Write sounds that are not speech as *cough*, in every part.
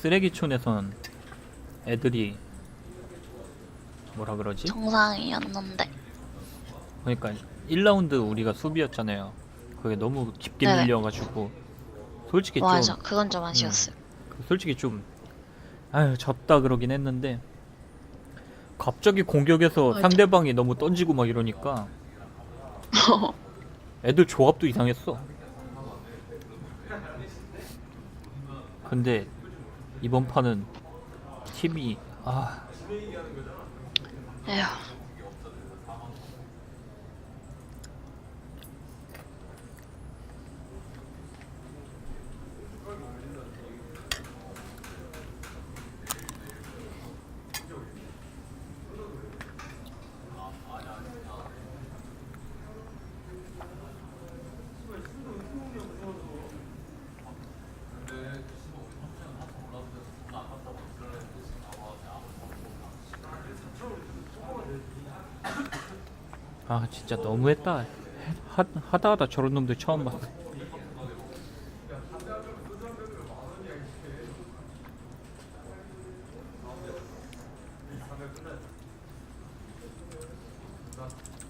쓰레기촌에선 애들이 뭐라 그러지? 정상이었는데. 그러니까 1라운드 우리가 수비였잖아요. 그게 너무 깊게 네네. 밀려가지고 솔직히 맞아, 좀 그건 좀 아쉬웠어요. 솔직히 좀 아유 졌다 그러긴 했는데 갑자기 공격에서 맞아. 상대방이 너무 던지고 막 이러니까 *laughs* 애들 조합도 이상했어. 근데 이번 판은 팀이 아 에휴. 아 진짜 너무했다. 하, 하다 하다 저런 놈들 처음 봤어.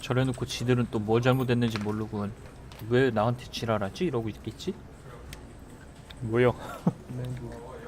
저래놓고 지들은 또뭘 잘못했는지 모르고 왜 나한테 지랄하지 이러고 있겠지? 뭐요? 맹구